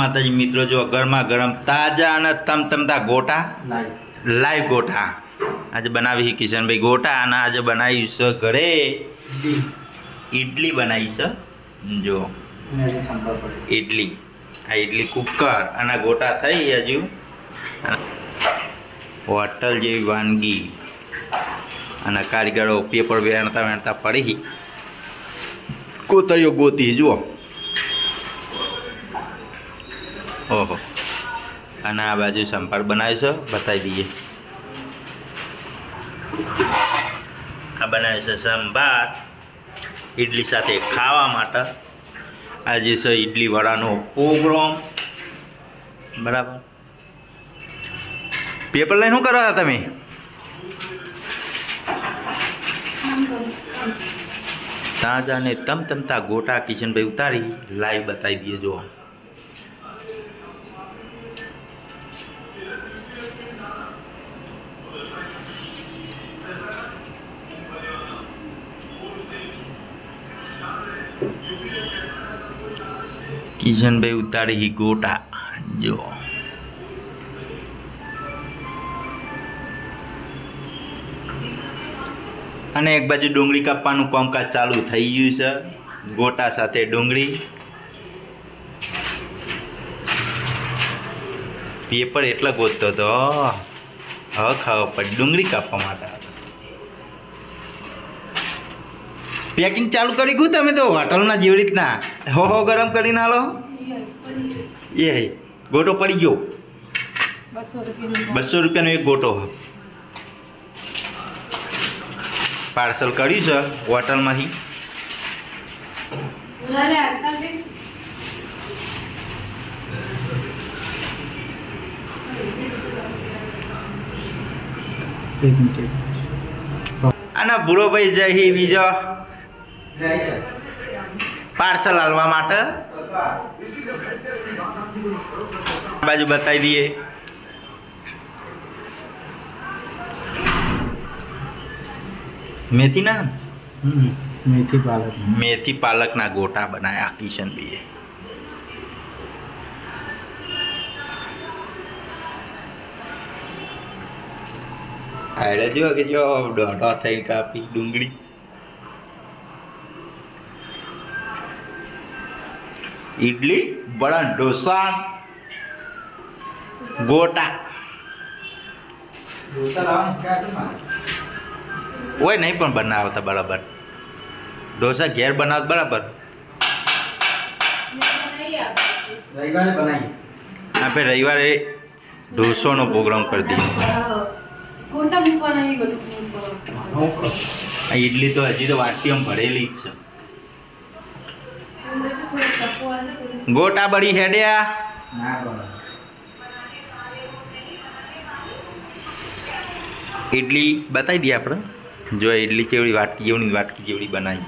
માતાજી મિત્રો જો ગરમા ગરમ તાજા અને તમતમતા ગોટા લાઈવ ગોટા. આજે બનાવી છે કિશનભાઈ ગોટા અને આજે બનાવી છે ઘરે ઇડલી બનાવી છે. જો ઇડલી આ ઇડલી કુકર અને ગોટા થઈ હજુ. હોટલ જેવી વાનગી. અને કારીગરો પેપર વેણતા વેણતા પડી. કોતરીઓ ગોતી જુઓ. ઓહો. અને આ બાજુ સંભાળ બનાવ્યો છે, બતાવી દઈએ. આ બનાવ્યો છે સંભાર. ઇડલી સાથે ખાવા માટે. આજે છે ઇડલી વડાનો પ્રોગ્રામ બરાબર. પેપર લઈને શું કરો તમે? તાજા ને તમતમતા ગોટા કિશનભાઈ ઉતારી, લાઈવ બતાવી દઈએ જો કિશનભાઈ ઉતારી હી ગોટા. જો. અને એક બાજુ ડુંગળી કાપવાનું કામકાજ ચાલુ થઈ ગયું છે. ગોટા સાથે ડુંગળી. પેપર એટલા ગોતતો હતો. હ ખાવા પડે ડુંગળી કાપવા માટે. પેકિંગ ચાલુ કરી ગયું તમે તો હોટલના જેવી રીતના. હો હો ગરમ કરીને હાલો એ ગોટો પડી ગયો. બસો રૂપિયાનો એક ગોટો. પાર્સલ કર્યું છે હોટલમાંથી. અને ભૂરો ભાઈ જઈ બીજો. પાર્સલ હાલવા માટે. બાજુ બતાવી દઈએ. મેથીના મેથી પાલક. મેથી પાલકના ગોટા બનાવ્યા કિશનભાઈએ આડે જો કે જો દોઢો થઈ કાપી ડુંગળી. ઇડલી વડા ઢોસા ગોટા. ઓય નહીં પણ બનાવતા બરાબર. ઢોસા ઘેર બનાવ બરાબર. રવિવારે આપણે રવિવારે ઢોસોનો પ્રોગ્રામ કરી દઈએ. ઇડલી તો હજી તો વાટીમાં ભરેલી જ છે અંદર તો થોડું તપવાનું ને થોડું ગોટા બળી હેડ્યા. ઇડલી બતાવી દઈએ આપણે. જો ઇડલી કેવડી વાટકી જેવડી વાટકી જેવડી બનાવી.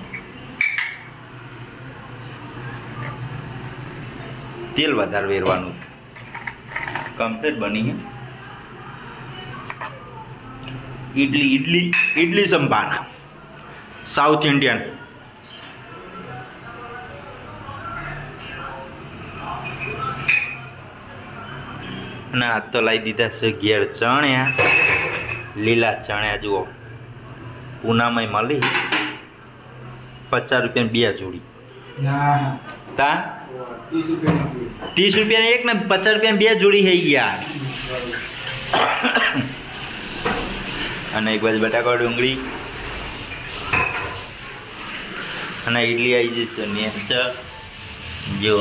તેલ વધારે વેરવાનું. કમ્પ્લીટ બની છે ઇડલી ઇડલી ઇડલી સંભાર. સાઉથ ઇન્ડિયન અને આ તો લાવી દીધા છે ઘેર ચણ્યા. લીલા ચણ્યા જુઓ. પૂનામાં મળી. પચાસ રૂપિયાની બે જોડી. તા? ત્રીસ રૂપિયા રૂપિયાની એક ને પચાસ રૂપિયાની બે જોડી થઈ ગયા અને એક બાજુ બટાકા ડુંગળી. અને ઇડલી આવી જશે નેચર. જો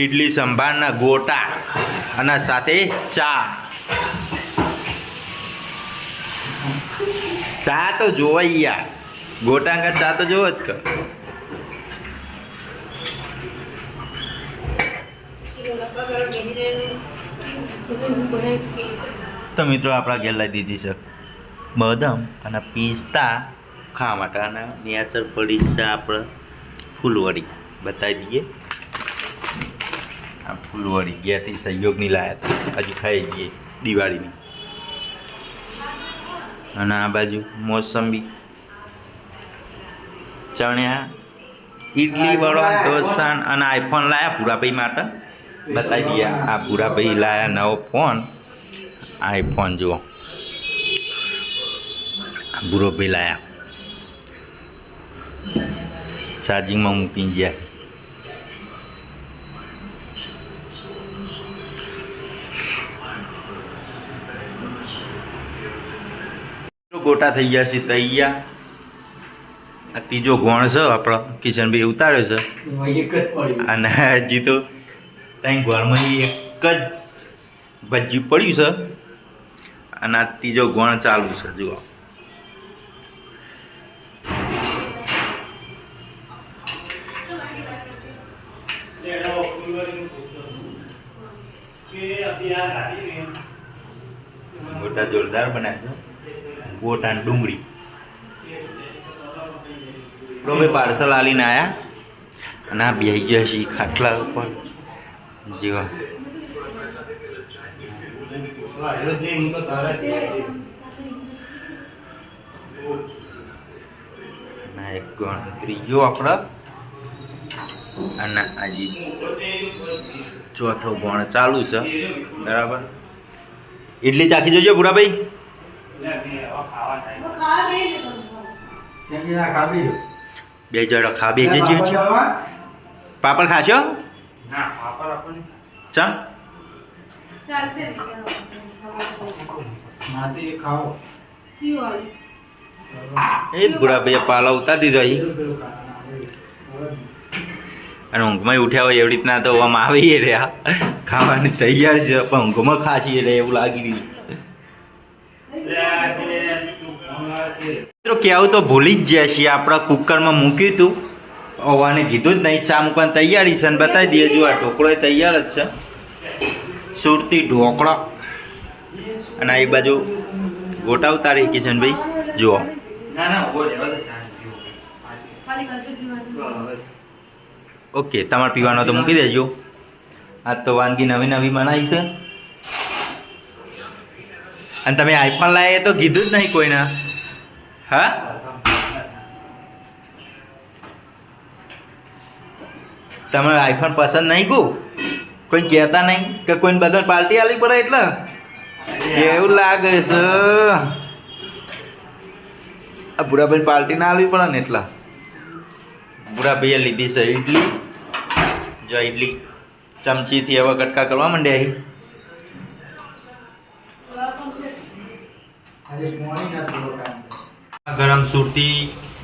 ઇડલી સંભારના ગોટા અને સાથે ચા. ચા તો જોવાઈ યાર. ગોટા કા ચા તો જોવો જ કર તો મિત્રો આપણા ઘેર લાવી દીધી છે બદામ અને પિસ્તા ખાવા માટે. અને નેચર પડી છે આપણે ફૂલવડી. બતાવી દઈએ. ફૂલવડી ઘેરથી સહયોગની લાયા હતા. હજી ખાઈ ગઈ દિવાળીની. અને આ બાજુ મોસંબી. ચણ્યા ઇડલી વડો ઢોસા અને આઈફોન લાયા પૂરાભાઈ માટે. બતાવી દઈએ આ પૂરાભાઈ લાયા નવો ફોન. આઈફોન જુઓ. ભૂરોભાઈ લાયા. ચાર્જિંગમાં મૂકી ગયા. ગોટા થઈ ગયા છે તૈયાર આ ત્રીજો ગોણ છે આપણો કિશનભાઈ ઉતાર્યો છે. અને હજી તો ત્યાં ગોળમાં એક જ ભજ્યું પડ્યું છે. અને આ ત્રીજો ગોણ ચાલુ છે જુઓ. ગોટા જોરદાર બનાવ્યા છે ગોટા ને ડુંગળી. તો ભાઈ પાર્સલ આલીને આવ્યા અને આ બેસી ગયા છીએ ખાટલા ઉપર. જેવા. અને એક ત્રીજો આપણો અને આજે ચોથો ગણ ચાલુ છે. બરાબર. ઇડલી ચાખી જોજો ભૂરાભાઈ. બે જણ ખા બે જજો છો? પાપડ ખાશો? ચા? ચાલશે. એ બુરા ભાઈ પાલા ઉતાર દીધો અહીં. અને ઊંઘમાં ઉઠ્યા હોય એવી રીતના તો આમ આવીએ રહ્યા. ખાવાની તૈયાર છે પણ ઊંઘમાં ખાશી એટલે એવું લાગી રહ્યું. મિત્રો કહેવું તો ભૂલી જ જાય છીએ. આપણે કુકરમાં મૂક્યું હતું. ઓવાને કીધું જ નહીં. ચા મૂકવાની તૈયારી છે અને બતાવી દઈએ. જો આ ઢોકળો તૈયાર જ છે. સુરતી ઢોકળો. અને આ બાજુ ગોટા ઉતારી કિશનભાઈ. જુઓ. ઓકે તમારે પીવાનો તો મૂકી દેજો. આ તો વાનગી નવી નવી બનાવી છે. અને તમે આઈફોન લાવીએ તો કીધું જ નહીં કોઈને. હા તમારે આઈફોન પસંદ નહીં કુ? કોઈ કહેતા નહીં કે કોઈને બધા પાર્ટી આલી પડે એટલે? એવું લાગે છે. આ બુઢાભાઈ પાર્ટી ના આલવી પડે ને એટલા? બુઢાભાઈએ લીધી છે ઇડલી જો ઇડલી ચમચીથી હવે કટકા કરવા માંડ્યા અહીં આજે રોકાણ. ગરમ સુરતી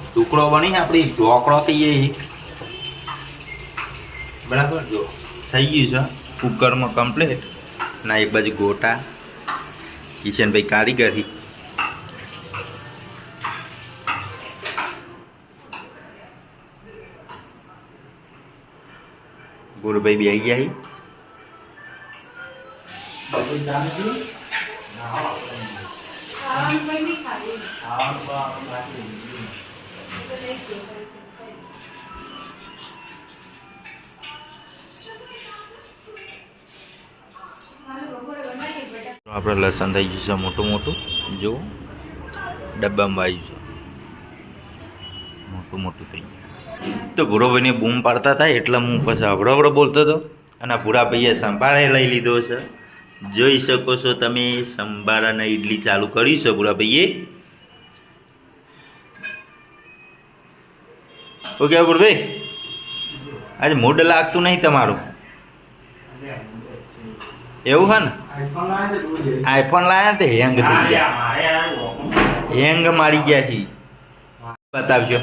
ટુકડો બની આપણી ઢોકળો થઈ એ બરાબર જો, થઈ ગયું છે. કુકરમાં કમ્પ્લીટ ના એક બાજુ ગોટા. કિશનભાઈ કારીગરી. ગુરુભાઈ બી ગયા આપણે લસણ થઈ ગયું છે મોટું મોટું. જો ડબ્બામાં આવી છે. મોટું મોટું થઈ ગયું. તો ભૂરોભાઈને બૂમ પાડતા થાય એટલે હું પછી હવડો બોલતો હતો. અને ભૂરાભાઈએ સંભાળે લઈ લીધો છે. જોઈ શકો છો તમે સંભાર અને ઇડલી ચાલુ કર્યું છે ભૂરાભાઈએ ઓકે ભૂરભાઈ આજે મૂડ લાગતું નહીં તમારું? એવું હે ને? આઈફોન લાયા તે હેંગ થઈ ગયા. હેંગ મારી ગયા છે. બતાવજો.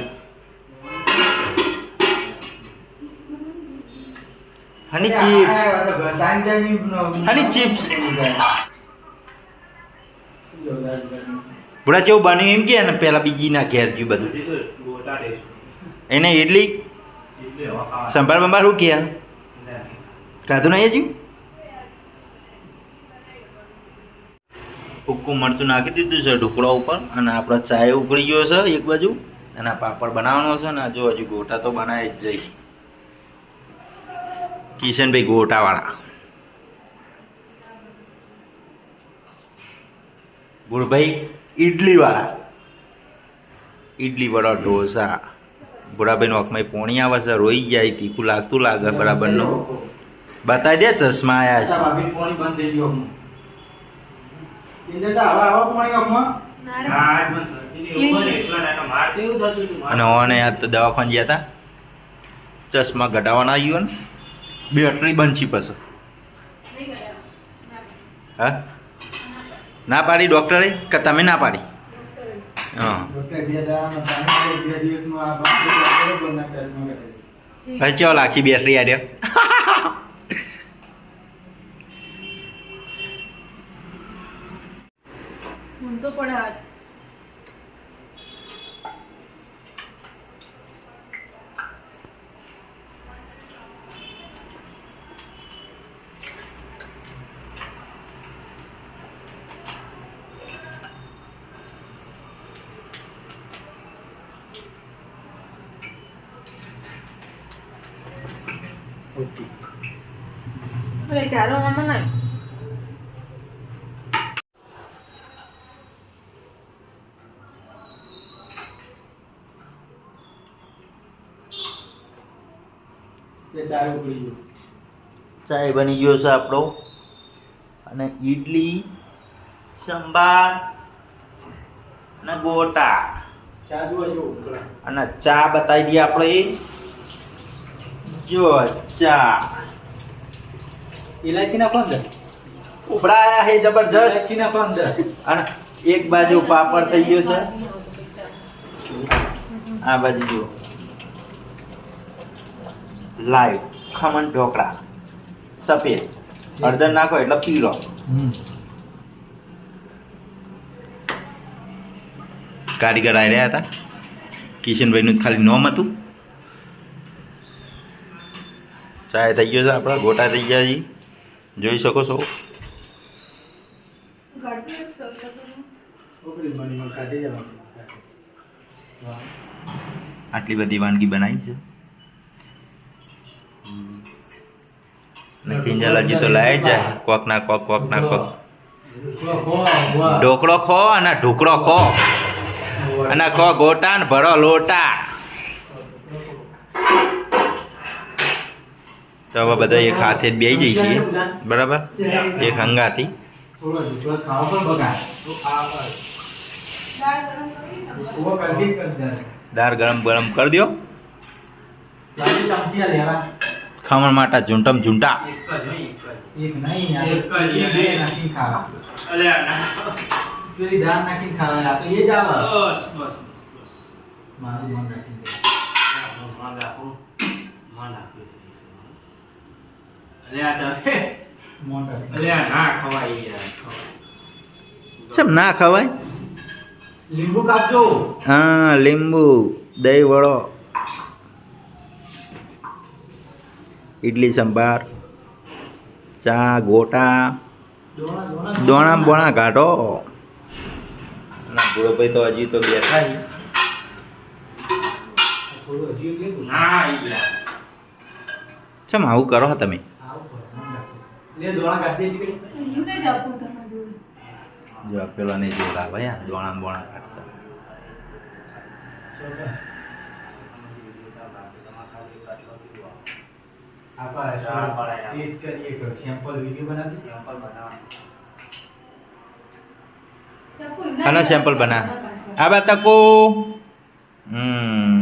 Honey chips. Honey chips. બુડા જેવું બન્યું એમ કે ને પેલા બીજી ના ઘેર ગયું બધું? એને ઇડલી સંભાળ બંભાળ શું કહે? ખાધું નહીં હજુ? ભૂક્કું મરચું નાખી દીધું છે ઢોકળા ઉપર અને આપણો ચાય ઉકળી ગયો છે એક બાજુ અને આ પાપડ બનાવવાનો છે ને આ જો હજુ ગોટા તો બનાવી જ જઈ કિશનભાઈ ગોટાવાળા. ગુરભાઈ ઇડલીવાળા ઇડલી વડા ઢોસા. ભોળાભાઈનો આંખમાં પોણી આવે છે રોઈ જાય તીખું લાગતું લાગે બરાબરનું. બતાવી દે ચશ્મા આયા અચ્છા, છે. બંધ. અને ઓને આ તો દવાખાને ગયા હતા ચશ્મા ઘટાવાના આવ્યો ને બેટરી બનશી પછી. હા? ના પાડી ડૉક્ટરે? કે તમે ના પાડી. હા. પાણી ચેવો લાગશે બેટરી આડ્યો ઊંઘ તો પડે ચાલો મમ્મી નહીં ચાય બની ગયો છે આપણો. અને ઈડલી સંભાર અને ગોટા. અને ચા બતાવી દઈએ આપણે. જો ચા. ઇલાયચી નાખો અંદર. ઉભરાયા હે જબરજસ્ત. ઇલાયચી નાખો અંદર. અને એક બાજુ પાપડ થઈ ગયો છે. આ બાજુ જુઓ. લાઈવ ખમણ ઢોકળા સફેદ. હળદર નાખો એટલે પીળો. કારીગર આવી રહ્યા હતા. કિશનભાઈનું ખાલી નોમ હતું. ચાય થઈ ગયો છે આપણા ગોટા થઈ ગયા છે. જોઈ શકો છો. આટલી બધી વાનગી બનાવી છે હજી તો લાય જાય કોક ના કોક કોક ના કોક. ઢોકળો ખો અને ઢોકળો ખો અને ખો ગોટા ને ભરો લોટા તો હવે બધા એક હાથે જ બેસી જઈએ છીએ. બરાબર? એક હંગાથી. દાળ ગરમ ગરમ ગરમ કરી દો. ખમણ માટે ઝૂંટમ ઝૂંટા. મારું મન રાખું. મન રાખું છું. અલ્યા, તમે- મન રાખીને. અલ્યા, ના ખવાય યાર, ખવાય. ચમ ના ખવાય? લીંબુ કાપજો. હા લીંબુ દહીં વડો ઇડલી સંભાર ચા ગોટા દોણા બોણા કાઢો. અને ભૂળોભાઈ તો હજી તો બેઠા છે. થોડું હજી એક લેવું. ના યાર. ચમ આવું કરો છો તમે. રાખો. લે દોણા કાઢી દે દીકરી. અહીંયા નહીં જ આપું તમારા જોડે. જો પેલો નહીં જોડા ભાઈ દોણા બોણા કાઢતા આપા હા, બરાબર. ટેસ્ટ કરીએ કે સેમ્પલ વિડિયો બનાવી સેમ્પલ બનાવવાનું. ચાકુ ના આનો સેમ્પલ બના આ બા તકો હમ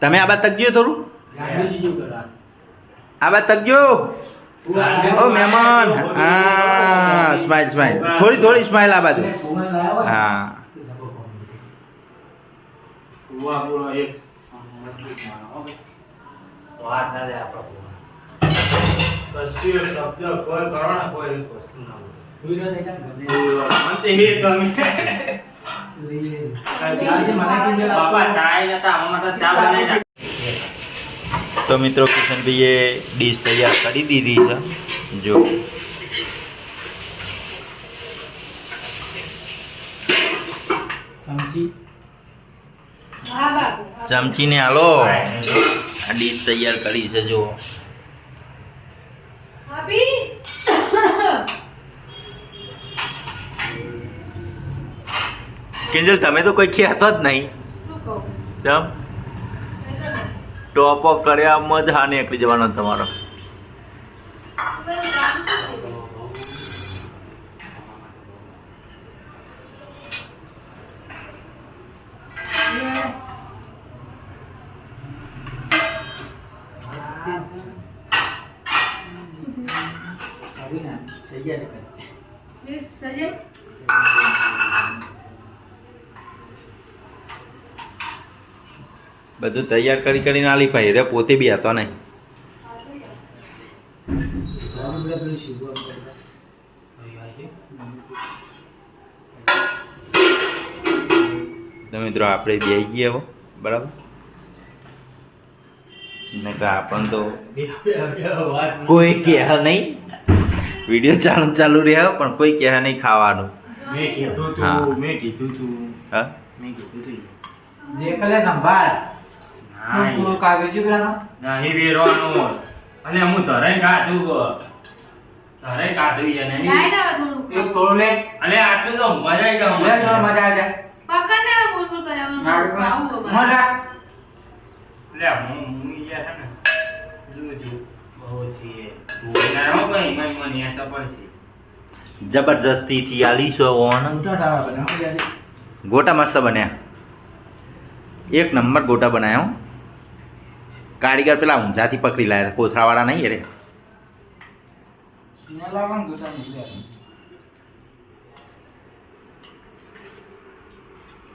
તમે આ બા તકજો થોડું ગાંડુજી જેવું કરવા. આ બા તકજો ઓ મહેમાન હા સ્માઈલ સ્માઈલ થોડી થોડી સ્માઈલ આ બાજુ હા. બાપા નતા ચા બનાવી. તો મિત્રો કિશનભાઈએ ડીશ તૈયાર કરી દીધી છે. જો. ચમચી? હા ચમચીને હાલો. આ ડીશ તૈયાર કરી છે જો ભાભી? કિંજલ તમે તો કોઈ ખ્યાત જ નહીં. શું ચમ. ટોપો કર્યામાં જ હા નીકળી જવાનો તમારો સારી ના થઈ ગયા છે સજે બધું તૈયાર કરી કરીને આલી ભાઈ. રે પોતે બી હતો નહીં. તો મિત્રો આપણે બે ગયા હો. બરાબર? ને કે આપણ તો કોઈ કહે નહીં. વીડિયો ચાલુ ચાલુ રહ્યા પણ કોઈ કહે નહીં ખાવાનું. મેં કીધું. મેં કીધું હા? મેં કીધું સંભાળ. થોડું કાગળિયું પેલામાં નહીં વેરવાનો. અને હું ધરાઈ કાઢું ધરાઈ કાઢું છે ને લાઈ ના થોડું એક થોડું લે. અલે આટલું તો મજા આવી ગયો લે જો મજા આવી જાય. પકડ ને બોલ બોલ કર્યા આવું મોઢા લે હું હું યાર ને જો જો બહુ છે. બોલના હો ભાઈ મન મન યા ચપળ છે. જબરજસ્તીથી આલી છો ઓન. ગોટા મસ્ત બન્યા. એક નંબર ગોટા બનાવ્યા હો. કારીગર પેલા ઊંઝાથી પકડી લાયા કોથરાવાળા નહીં.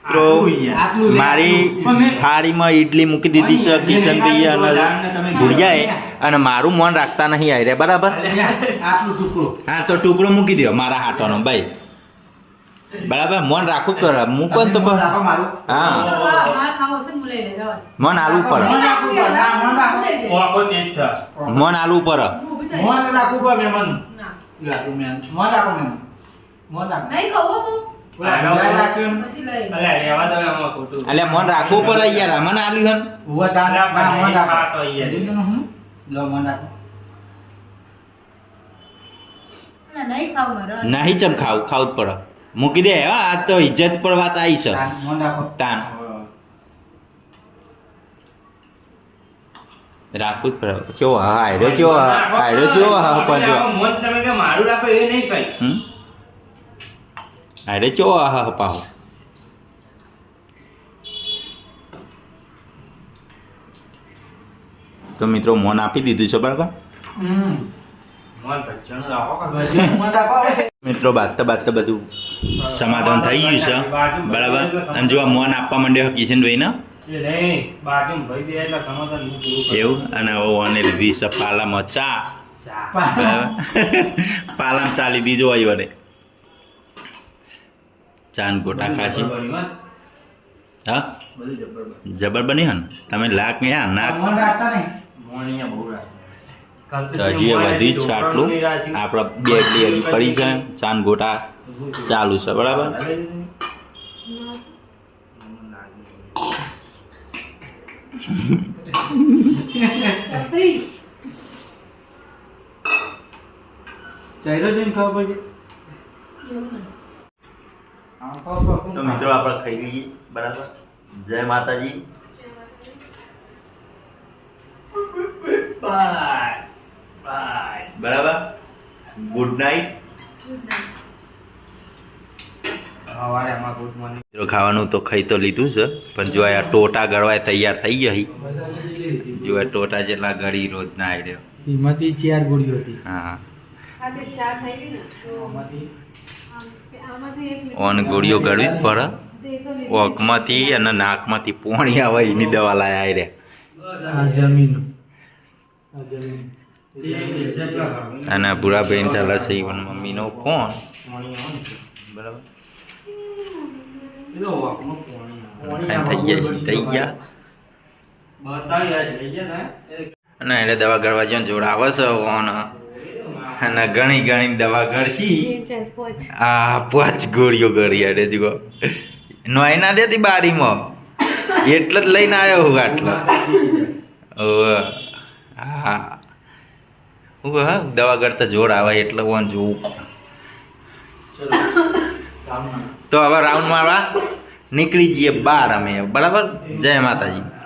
મિત્રો મારી થાળીમાં ઈડલી મૂકી દીધી છે કિશનભાઈ અને ભુડિયાએ. અને મારું મન રાખતા નહીં આવી રહ્યા બરાબર હા તો ટુકડો મૂકી દો મારા હાટોનો ભાઈ. બરાબર મન રાખવું પડે. મૂકો ને તો હા. માર ખાવો છે ને લઈ લે રવા મન આલવું પડે. મન રાખવું પડે. મન રાખવું. પડે મોન મોન રાખો મોન નહીં અલે મન રાખવું પડે યાર. મને આલ્યું હન. મોન રાખો. લો, મોન રાખો. નહીં ચમ ખાવું ખાવું જ પડે. મૂકી દે. હા આ તો ઇજ્જત પર વાત આવી છે. તાન, મોન રાખો. જ પડે. ચો હા આયરો ચો આયરો ચો હા પણ જો. મન તમે કે મારું રાખો એ નહીં કઈ. હમ? આયરો ચો હા પાહો તો મિત્રો મન આપી દીધું છે બરાબર? હમ. મિત્રો બાજતા બાજતા બધું સમાધાન થઈ ગયું છે. બરાબર? અને જો મન મોન આપવા માંડ્યો કિશનભાઈ ને એ નહીં બાજુ ભાઈ દે એટલે સમાધાન હું પૂરું કરું. એવું? અને ઓને લીધી છે પાલામાં ચા. ચાલી પાલામાં ચા લીધી જો આવી વડે ચાન ગોટા ખાશી. હો. હા જબર બની હન તમે લાખ ને આ નાક તો હજી એ વધી જ છે આટલું. આપણા બે એટલી હજી પડી છે. ચાન ગોટા. ચાલુ છે બરાબર? ચહેરો જોઈને ખબર પડે. તો મિત્રો આપણે ખાઈ લઈએ બરાબર? જય માતાજી. બાય બાય બરાબર? ગુડ નાઇટ ગુડ મોર્નિંગ મિત્રો ખાવાનું તો ખાઈ તો લીધું છે પણ જો આ ટોટા ગળવાય તૈયાર થઈ ગયા. જો આ ટોટા જેટલા ગળી રોજ ના આવી એમાંથી ચાર ગોળીઓ હતી. હા. આ તે ચા થઈ ગઈ ને તો આમાંથી? આમ- આમાંથી એક લીધી. ઓન ગોળીઓ ગળવી જ પડે. ઓકમાંથી અને નાકમાંથી પોણી આવે એની દવા લાયા આવી રહ્યા જમીન. આ અને ભૂરાબેન ચાલે છે ઈવન મમ્મીનો ફોન. બરાબર? ખાઈને થઈ ગયા છે થઈ ગયા. એને દવા ગળવા જો જોડ આવે છે ઓન. અને ઘણી ઘણી દવા ગળશી. આ પાંચ ગોળીઓ ગળી અડે જુઓ. નોય ના દેતી બારીમાં? એટલે જ લઈને આવ્યો હું આટલો. હા. હું હા દવા ગળતા જોડ આવે એટલે ઓન જોવું. તો હવે રાઉન્ડ મારવા નીકળી જઈએ બાર અમે. બરાબર? જય માતાજી.